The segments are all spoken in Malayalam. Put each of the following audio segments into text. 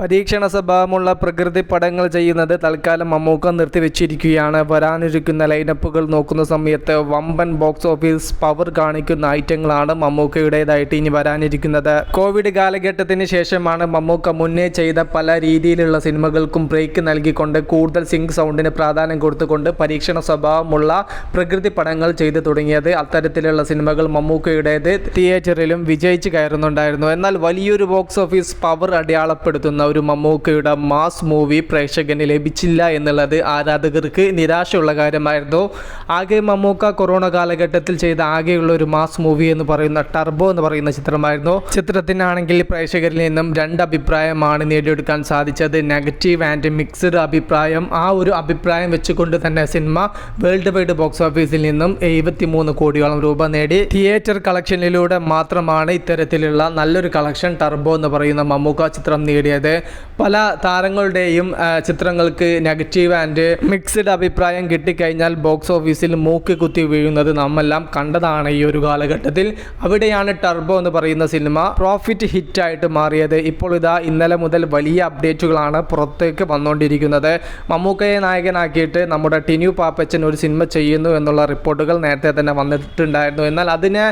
പരീക്ഷണ സ്വഭാവമുള്ള പ്രകൃതി പടങ്ങൾ ചെയ്യുന്നത് തൽക്കാലം മമ്മൂക്ക നിർത്തിവെച്ചിരിക്കുകയാണ്. വരാനിരിക്കുന്ന ലൈനപ്പുകൾ നോക്കുന്ന സമയത്ത് വമ്പൻ ബോക്സ് ഓഫീസ് പവർ കാണിക്കുന്ന ഐറ്റങ്ങളാണ് മമ്മൂക്കയുടേതായിട്ട് ഇനി വരാനിരിക്കുന്നത്. കോവിഡ് കാലഘട്ടത്തിന് ശേഷമാണ് മമ്മൂക്ക മുന്നേ ചെയ്ത പല രീതിയിലുള്ള സിനിമകൾക്കും ബ്രേക്ക് നൽകിക്കൊണ്ട് കൂടുതൽ സിങ്ക് സൗണ്ടിന് പ്രാധാന്യം കൊടുത്തുകൊണ്ട് പരീക്ഷണ സ്വഭാവമുള്ള പ്രകൃതി പടങ്ങൾ ചെയ്തു തുടങ്ങിയത്. അത്തരത്തിലുള്ള സിനിമകൾ മമ്മൂക്കയുടേത് തിയേറ്ററിലും വിജയിച്ച് കയറുന്നുണ്ടായിരുന്നു. എന്നാൽ വലിയൊരു ബോക്സ് ഓഫീസ് പവർ അടയാളപ്പെടുത്തുന്ന ഒരു മമ്മൂക്കയുടെ മാസ് മൂവി പ്രേക്ഷകന് ലഭിച്ചില്ല എന്നുള്ളത് ആരാധകർക്ക് നിരാശയുള്ള കാര്യമായിരുന്നു. ആകെ മമ്മൂക്ക കൊറോണ കാലഘട്ടത്തിൽ ചെയ്ത ആകെയുള്ള ഒരു മാസ് മൂവി എന്ന് പറയുന്ന ടർബോ എന്ന് പറയുന്ന ചിത്രമായിരുന്നു. ചിത്രത്തിനാണെങ്കിൽ പ്രേക്ഷകരിൽ നിന്നും രണ്ട് അഭിപ്രായമാണ് നേടിയെടുക്കാൻ സാധിച്ചത്. നെഗറ്റീവ് ആൻഡ് മിക്സ്ഡ് അഭിപ്രായം. ആ ഒരു അഭിപ്രായം വെച്ചുകൊണ്ട് തന്നെ സിനിമ വേൾഡ് വൈഡ് ബോക്സ് ഓഫീസിൽ നിന്നും എഴുപത്തിമൂന്ന് കോടിയോളം രൂപ നേടി. തിയേറ്റർ കളക്ഷനിലൂടെ മാത്രമാണ് ഇത്തരത്തിലുള്ള നല്ലൊരു കളക്ഷൻ ടർബോ എന്ന് പറയുന്ന മമ്മൂക്ക ചിത്രം നേടിയത്. പല താരങ്ങളുടെയും ചിത്രങ്ങൾക്ക് നെഗറ്റീവ് ആൻഡ് മിക്സ്ഡ് അഭിപ്രായം കിട്ടിക്കഴിഞ്ഞാൽ ബോക്സ് ഓഫീസിൽ മൂക്ക് കുത്തി വീഴുന്നത് നമ്മെല്ലാം കണ്ടതാണ് ഈ ഒരു കാലഘട്ടത്തിൽ. അവിടെയാണ് ടർബോ എന്ന് പറയുന്ന സിനിമ പ്രോഫിറ്റ് ഹിറ്റായിട്ട് മാറിയത്. ഇപ്പോൾ ഇതാ ഇന്നലെ മുതൽ വലിയ അപ്ഡേറ്റുകളാണ് പുറത്തേക്ക് വന്നുകൊണ്ടിരിക്കുന്നത് മമ്മൂക്കയെ നായകനാക്കിയിട്ട് നമ്മുടെ ടിനു പാപ്പച്ചൻ ഒരു സിനിമ ചെയ്യുന്നു എന്നുള്ള റിപ്പോർട്ടുകൾ നേരത്തെ തന്നെ വന്നിട്ടുണ്ടായിരുന്നു. എന്നാൽ അതിനെ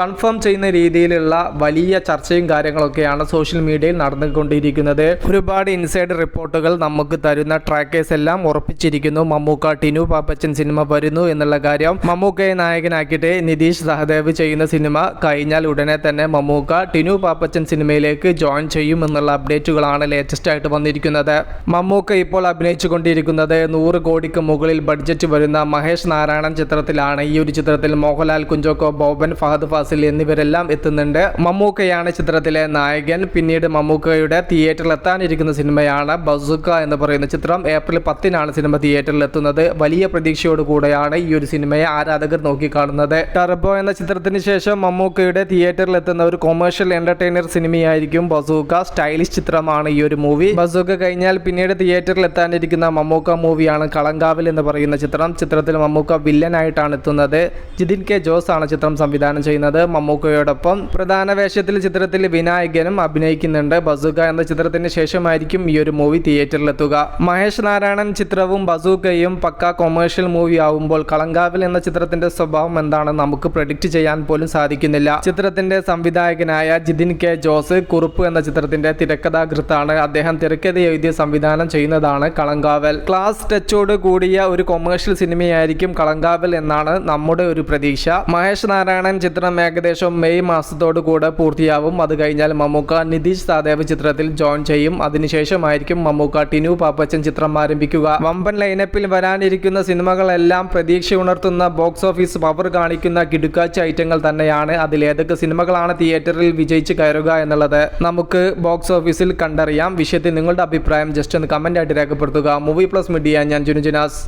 കൺഫേം ചെയ്യുന്ന രീതിയിലുള്ള വലിയ ചർച്ചയും കാര്യങ്ങളൊക്കെയാണ് സോഷ്യൽ മീഡിയയിൽ നടന്നുകൊണ്ടിരിക്കുന്നത്. ഒരുപാട് ഇൻസൈഡ് റിപ്പോർട്ടുകൾ നമുക്ക് തരുന്ന ട്രാക്കേഴ്സ് എല്ലാം ഉറപ്പിച്ചിരിക്കുന്നു. മമ്മൂക്ക ടിനു പാപ്പച്ചൻ സിനിമ വരുന്നു എന്നുള്ള കാര്യം മമ്മൂക്കയെ നായകനാക്കിയിട്ട് നിതീഷ് സഹദേവ് ചെയ്യുന്ന സിനിമ കഴിഞ്ഞാൽ ഉടനെ തന്നെ മമ്മൂക്ക ടിനു പാപ്പച്ചൻ സിനിമയിലേക്ക് ജോയിൻ ചെയ്യും എന്നുള്ള അപ്ഡേറ്റുകളാണ് ലേറ്റസ്റ്റ് ആയിട്ട് വന്നിരിക്കുന്നത്. മമ്മൂക്ക ഇപ്പോൾ അഭിനയിച്ചു കൊണ്ടിരിക്കുന്നത് നൂറ് കോടിക്ക് മുകളിൽ ബഡ്ജറ്റ് വരുന്ന മഹേഷ് നാരായണൻ ചിത്രത്തിലാണ്. ഈ ഒരു ചിത്രത്തിൽ മോഹൻലാൽ കുഞ്ചോക്കോ ബോബൻ ഫഹദ് ഫാസിൽ എന്നിവരെല്ലാം എത്തുന്നുണ്ട്. മമ്മൂക്കയാണ് ചിത്രത്തിലെ നായകൻ. പിന്നീട് മമ്മൂക്കയുടെ തിയേറ്ററിൽ എത്താനിരിക്കുന്ന സിനിമയാണ് ബസുക്ക എന്ന് പറയുന്ന ചിത്രം. ഏപ്രിൽ പത്തിനാണ് സിനിമ തിയേറ്ററിൽ എത്തുന്നത്. വലിയ പ്രതീക്ഷയോട് കൂടെയാണ് ഈ ഒരു സിനിമയെ ആരാധകർ നോക്കിക്കാണുന്നത്. ടർബോ എന്ന ചിത്രത്തിന് ശേഷം മമ്മൂക്കയുടെ തിയേറ്ററിൽ എത്തുന്ന ഒരു കൊമേഴ്ഷ്യൽ എന്റർടൈനർ സിനിമയായിരിക്കും ബസൂക്ക. സ്റ്റൈലിഷ് ചിത്രമാണ് ഈ ഒരു മൂവി ബസൂക്ക കഴിഞ്ഞാൽ പിന്നീട് തിയേറ്ററിൽ എത്താനിരിക്കുന്ന മമ്മൂക്ക മൂവിയാണ് കളങ്കാവിൽ എന്ന് പറയുന്ന ചിത്രം. ചിത്രത്തിൽ മമ്മൂക്ക വില്ലനായിട്ടാണ് എത്തുന്നത്. ജിതിൻ കെ ജോസ് ആണ് ചിത്രം സംവിധാനം ചെയ്യുന്നത് മമ്മൂക്കയോടൊപ്പം. പ്രധാന വേഷത്തിൽ ചിത്രത്തിൽ വിനായകനും അഭിനയിക്കുന്നുണ്ട്. ബസൂക്ക എന്ന ചിത്രത്തിന് ശേഷമായിരിക്കും ഈ ഒരു മൂവി തിയേറ്ററിലെത്തുക മഹേഷ് നാരായണൻ ചിത്രവും ബസൂക്കയും പക്ക കൊമേഴ്ഷ്യൽ മൂവി ആവുമ്പോൾ കളങ്കാവിൽ എന്ന ചിത്രത്തിന്റെ സ്വഭാവം എന്താണ് നമുക്ക് പ്രഡിക്റ്റ് ചെയ്യാൻ പോലും സാധിക്കുന്നില്ല. ചിത്രത്തിന്റെ സംവിധായകനായ ജിതിൻ കെ ജോസ് കുറുപ്പ് എന്ന ചിത്രത്തിന്റെ തിരക്കഥാകൃത്താണ് അദ്ദേഹം തിരക്കഥ എഴുതിയ സംവിധാനം ചെയ്യുന്നതാണ് കളങ്കാവൽ. ക്ലാസ് ടച്ചോട് കൂടിയ ഒരു കൊമേഴ്ഷ്യൽ സിനിമയായിരിക്കും കളങ്കാവൽ എന്നാണ് നമ്മുടെ ഒരു പ്രതീക്ഷ. മഹേഷ് നാരായണൻ ചിത്രം ഏകദേശം മെയ് മാസത്തോടു കൂടെ പൂർത്തിയാവും. അത് കഴിഞ്ഞാൽ മമ്മൂക്ക നിതീഷ് സാദേവ് ചിത്രത്തിൽ ജോയിൻ ചെയ്യും. അതിനുശേഷമായിരിക്കും മമ്മൂക്ക ടിനു പാപ്പച്ചൻ ചിത്രം ആരംഭിക്കുക. വമ്പൻ ലൈനപ്പിൽ വരാനിരിക്കുന്ന സിനിമകളെല്ലാം പ്രതീക്ഷ ഉണർത്തുന്ന ബോക്സ് ഓഫീസ് പവർ കാണിക്കുന്ന കിടുക്കാച്ച ഐറ്റങ്ങൾ തന്നെയാണ്. അതിൽ ഏതൊക്കെ സിനിമകളാണ് തിയേറ്ററിൽ വിജയിച്ച് കയറുക എന്നുള്ളത് നമുക്ക് ബോക്സ് ഓഫീസിൽ കണ്ടറിയാം. വിഷയത്തിൽ നിങ്ങളുടെ അഭിപ്രായം ജസ്റ്റ് ഒന്ന് കമന്റ് ആയിട്ട് രേഖപ്പെടുത്തുക. മൂവി പ്ലസ് മീഡിയ ഞാൻ ജുനുജുനാസ്